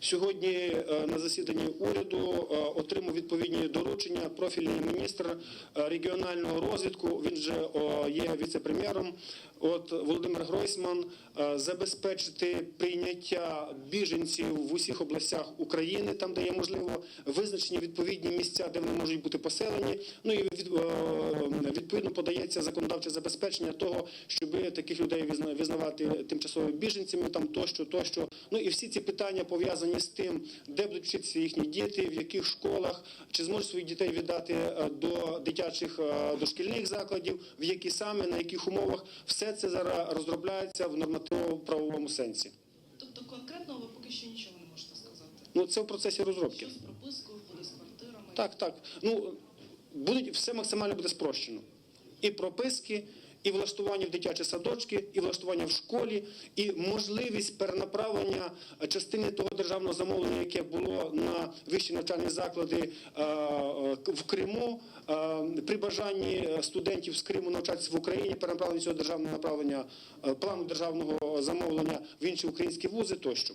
Сьогодні е, на засіданні уряду е, отримав відповідні доручення профільний міністр е, регіонального розвитку. Він же є віце-прем'єром. От Володимир Гройсман забезпечити прийняття біженців в усіх областях України, там де є можливо визначені відповідні місця, де вони можуть бути поселені. Ну і від, відповідно подається законодавче забезпечення того, щоб таких людей визна- визнавати тимчасовими біженцями, там тощо, тощо. Ну і всі ці питання пов'язані з тим, де будуть вчитися їхні діти, в яких школах, чи зможуть своїх дітей віддати е, до дитячих е, дошкільних закладів, в які саме на яких умовах все це зараз розробляється в нормативно-правовому сенсі. Тобто конкретно ви поки що нічого не можете сказати. Ну це в процесі розробки. Що з пропискою буде з квартирами? Так, так. Ну будуть все максимально буде спрощено. І прописки, і влаштування в дитячі садочки, і влаштування в школі, і можливість перенаправлення частини того державного замовлення, яке було на вищі навчальні заклади е, е, в Криму. Е, При бажанні студентів з Криму навчатися в Україні, перенаправлення цього державного направлення, плану державного замовлення в інші українські вузи тощо.